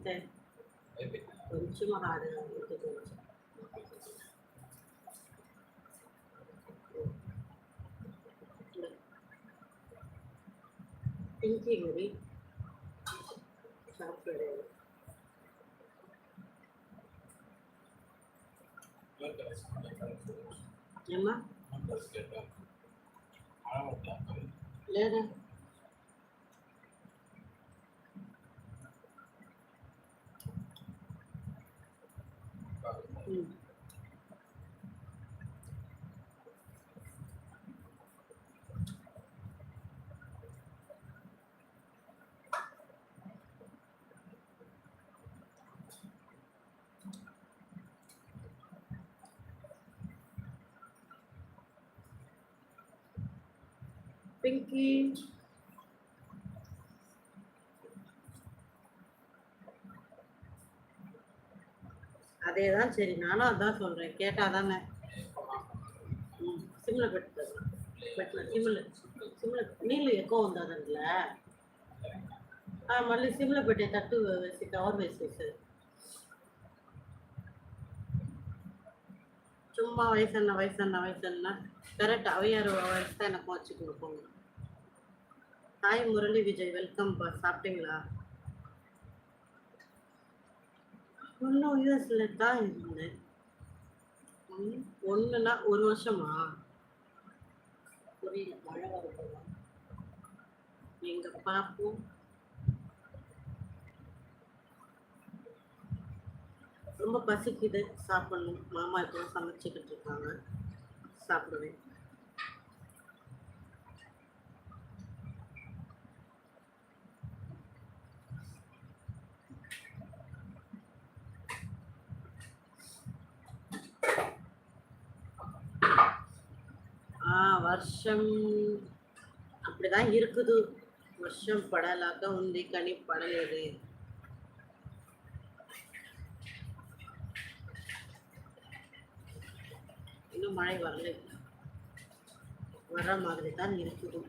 అంతే అయిపోయింది కొంచెం హార్డ్గా ఉంది కొంచెం పింకీ గురి సాఫ్ట్వేర్ ఏమ్మా లేదా Pinky. அதே தான் சரி நானும் அதான் சொல்கிறேன் கேட்டால் தானே? ம் சிம்மில் பெட்டு பெட்டில் சிம்மில் சிம்மில் நீள் எக்கோ வந்தாதுல்ல? ஆ மல்லி சிம்மில் பெட்டை தட்டு வச்சு கவர் வச்சு சார் சும்மா வயசான வயசான வயசான கரெக்ட் அவையார் வயசு தான் எனக்கு வச்சு கொடுப்போங்க. ஹாய் முரளி விஜய் வெல்கம் பா சாப்பிட்டீங்களா? இன்னும் யூஎஸ்ல தான் இருந்தேன். ம், ஒரு வருஷமா? புரியல மழை வருது எங்க பாப்போம்? ரொம்ப பசிக்குது சாப்பிடணும். மாமா இப்போ சமைச்சுக்கிட்டு இருக்காங்க. சாப்பிடுவேன். వర్షం అప్పుడుదా இருக்குது. வருஷம் படலாக்க ఉంది கனி పడలేదు இன்னும் மழை வரல. வர மாதிரி தான் இருக்குது.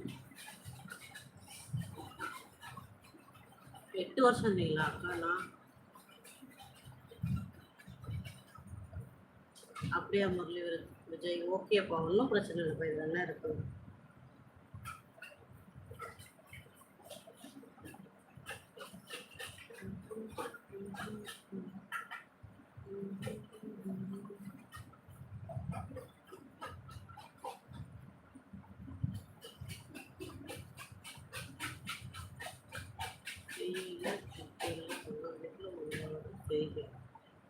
எட்டு வருஷம் இல்லைங்களா அக்கா நான்? அப்படியா முரளி விஜய் ஓகேப்பா ஒன்றும் பிரச்சனை இல்லைப்பா இது என்ன இருக்கு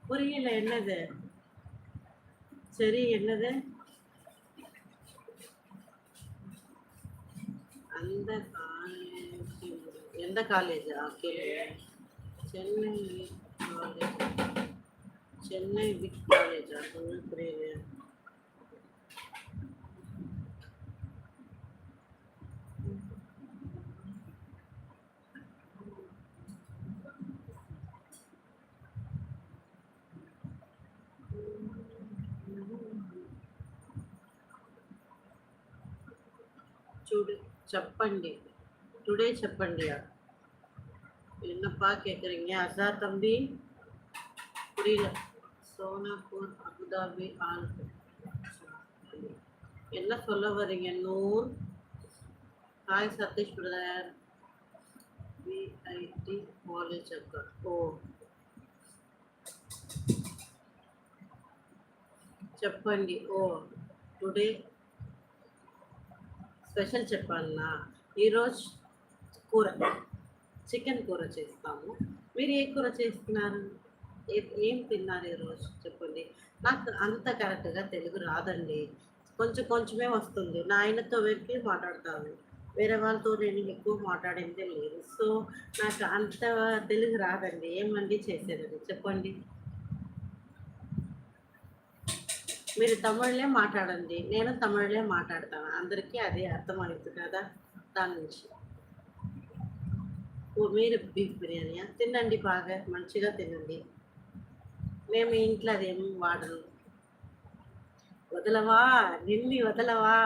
புரியல என்னது? சரி என்னது? அந்த காலேஜ் எந்த காலேஜா ஓகே சென்னை காலேஜ் சென்னை விட் காலேஜா ஒன்றும் புரியல டுடே செப்பண்டி டுடே செப்பண்டியா என்னப்பா கேட்குறீங்க அசா தம்பி? புரியல. சோனாப்பூர் அபுதாபி ஆல் என்ன சொல்ல வரீங்க நூல் hi Satish brother. VIT college அக்கா. ஓ. చెప్పండి ஓ. டுடே స్పెషల్ చెప్పాలన్నా ఈరోజు కూర చికెన్ కూర చేస్తాము. మీరు ఏ కూర చేస్తున్నారు? ఏం తిన్నారు ఈరోజు? చెప్పండి. నాకు అంత కరెక్ట్గా తెలుగు రాదండి. కొంచెం కొంచెమే వస్తుంది. నా ఆయనతో వెళ్ళి మాట్లాడతాను. వేరే వాళ్ళతో నేను ఎక్కువ మాట్లాడిందే లేదు. సో నాకు అంత తెలుగు రాదండి. ఏమండి చేసేదండి చెప్పండి. మీరు తమిళ్ళే మాట్లాడండి. నేను తమిళ్ళే మాట్లాడతాను. అందరికీ అదే అర్థమవుతుంది కదా దాని నుంచి ఓ మీరు బీఫ్ బిర్యానీయా తినండి బాగా మంచిగా తినండి. మేము ఇంట్లో అదేం వాడరు. వదలవా? నిన్ని వదలవా?